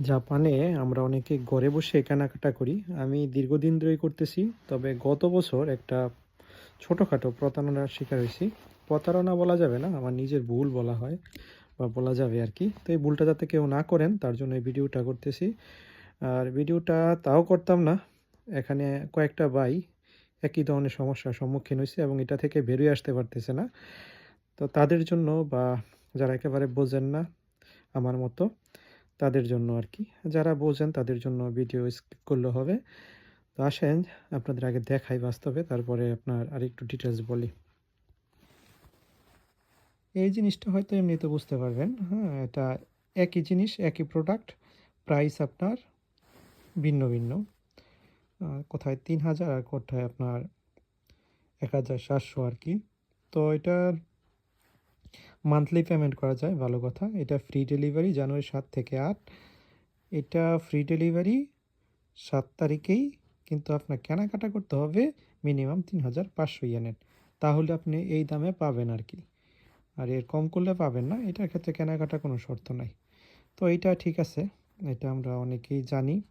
জাপানে আমরা অনেকে ঘরে বসে কেনাকাটা করি। আমি দীর্ঘদিন ধরেই করতেছি, তবে গত বছর একটা ছোটোখাটো প্রতারণার শিকার হয়েছি। প্রতারণা বলা যাবে না, আমার নিজের ভুল বলা হয়, বা বলা যাবে আর কি। তো এই ভুলটা যাতে কেউ না করেন, তার জন্য এই ভিডিওটা করতেছি। আর ভিডিওটা তাও করতাম না, এখানে কয়েকটা বাই একই ধরনের সমস্যার সম্মুখীন হয়েছে এবং এটা থেকে বেরিয়ে আসতে পারতেছে না। তো তাদের জন্য বা যারা একেবারে বোঝেন না আমার মতো তাদের জন্য আর কি যারা বোঝেন তাদের জন্য ভিডিও স্কিপ করলে হবে। তো আসেন, আপনাদের আগে দেখাই বাস্তবে, তারপরে আপনার আর একটু ডিটেলস বলি। এই জিনিসটা হয়তো এমনিতে বুঝতে পারবেন হ্যাঁ এটা একই জিনিস, একই প্রোডাক্ট প্রাইস আপনার ভিন্ন ভিন্ন। কোথায় তিন হাজার আর কোথায় আপনার এক হাজার সাতশো আর কি তো এটার মান্থলি পেমেন্ট করা যায়, ভালো কথা। এটা ফ্রি ডেলিভারি জানুয়ারি সাত থেকে আট। এটা ফ্রি ডেলিভারি সাত তারিখেই কিন্তু আপনার কেনাকাটা করতে হবে মিনিমাম তিন হাজার পাঁচশো ইয়েনের। তাহলে আপনি এই দামে পাবেন আর কি। আর এর কম করলে পাবেন না, এটার ক্ষেত্রে কেনাকাটা কোনো শর্ত নাই। তো এইটা ঠিক আছে, এটা আমরা অনেকেই জানি।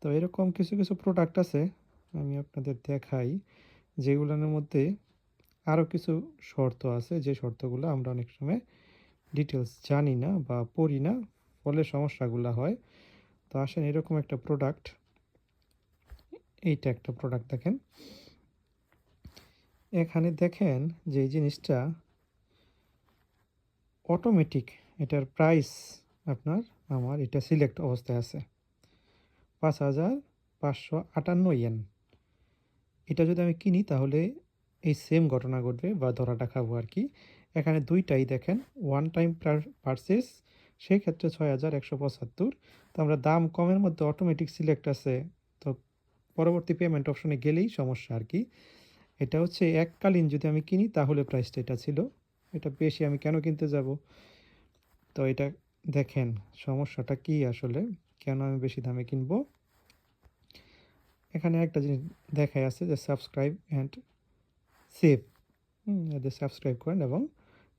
তো এরকম কিছু কিছু প্রোডাক্ট আছে, আমি আপনাদের দেখাই, যেগুলোর মধ্যে আরও কিছু শর্ত আছে, যে শর্তগুলো আমরা অনেক সময় ডিটেলস জানি না বা পড়ি না, ফলে সমস্যাগুলো হয়। তো আসেন এরকম একটা প্রোডাক্ট এইটা একটা প্রোডাক্ট দেখেন। এখানে দেখেন যে এই জিনিসটা অটোমেটিক এটার প্রাইস আপনার, আমার এটা সিলেক্ট অবস্থায় আছে। পাঁচ হাজার পাঁচশো আটান্ন ইয়েন এটা যদি আমি কিনি তাহলে এই সেম ঘটনা ঘটবে বা ধরাটা খাব আর কি। এখানে দুইটাই দেখেন ওয়ান টাইম পারচেস সেই ক্ষেত্রে ছয় হাজার একশো পঁচাত্তর। তো আমরা দাম কমের মধ্যে অটোমেটিক সিলেক্ট আছে। তো পরবর্তী পেমেন্ট অপশনে গেলেই সমস্যা আর কি। এটা হচ্ছে এককালীন যদি আমি কিনি, তাহলে প্রাইসটা এটা ছিল। এটা বেশি আমি কেন কিনতে যাব? তো এটা দেখেন, সমস্যাটা কি আসলে? কেন আমি বেশি দামে কিনবো? এখানে একটা জিনিস দেখাই আছে যে সাবস্ক্রাইব অ্যান্ড সেভ। এদের সাবস্ক্রাইব করেন এবং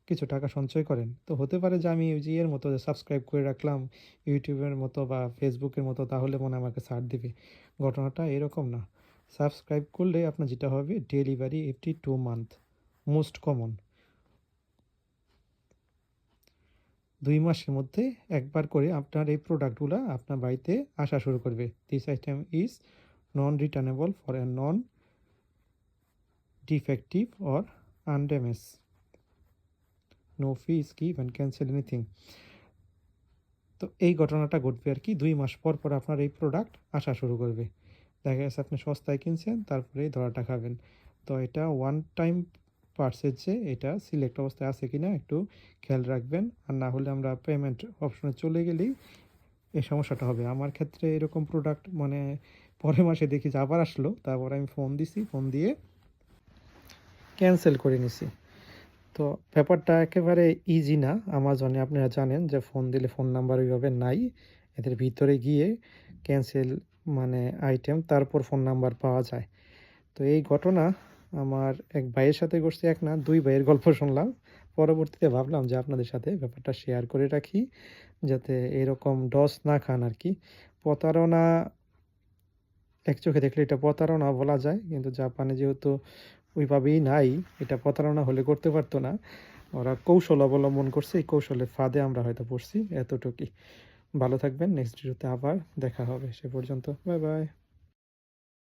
কিছু টাকা সঞ্চয় করেন। তো হতে পারে যে আমি ওই যে এর মতো সাবস্ক্রাইব করে রাখলাম ইউটিউবের মতো বা ফেসবুকের মতো তাহলে মনে আমাকে ছাড় দিবে। ঘটনাটা এরকম না। সাবস্ক্রাইব করলে আপনার যেটা হবে delivery FT two month. Most common. দুই মাসের মধ্যে একবার করে আপনার এই প্রোডাক্টগুলো আপনার বাড়িতে আসা শুরু করবে। This item is non returnable for a non defective or undamaged. No fee is given, cancel anything. তো এই ঘটনাটা ঘটবে আর কি দুই মাস পর পর আপনার এই প্রোডাক্ট আসা শুরু করবে দেখা গেছে আপনি সস্তায় কিনছেন তারপরে ধরাটা খাবেন তো এটা ওয়ান টাইম পার্সের যে এটা সিলেক্ট অবস্থায় আছে কিনা একটু খেয়াল রাখবেন আর না হলে আমরা পেমেন্ট অপশনে চলে গেলেই এই সমস্যাটা হবে আমার ক্ষেত্রে এরকম প্রোডাক্ট মানে পরের মাসে দেখি যে আবার আসলো তারপর আমি ফোন দিছি ফোন দিয়ে ক্যান্সেল করে নিছি। তো ব্যাপারটা একেবারে ইজি না। আমাজনে আপনারা জানেন যে ফোন দিলে ফোন নাম্বার ওইভাবে নাই। এদের ভিতরে গিয়ে ক্যান্সেল মানে আইটেম তারপর ফোন নাম্বার পাওয়া যায়। তো এই ঘটনা আমার এক ভাইয়ের সাথে ঘটছে, এক না, দুই ভাইয়ের গল্প শুনলাম। পরবর্তীতে ভাবলাম যে আপনাদের সাথে ব্যাপারটা শেয়ার করে রাখি, যাতে এরকম ডস না খান আর কি। প্রতারণা, এক চোখে দেখলে এটা প্রতারণা বলা যায়, কিন্তু জাপানে যেহেতু ওইভাবেই নাই, এটা প্রতারণা হলে করতে পারতো না। ওরা কৌশল অবলম্বন করছে, এই কৌশলের ফাঁদে আমরা হয়তো পড়ছি। এতটুকুই। ভালো থাকবেন নেক্সট ভিডিওতে আবার দেখা হবে। সে পর্যন্ত বাই বাই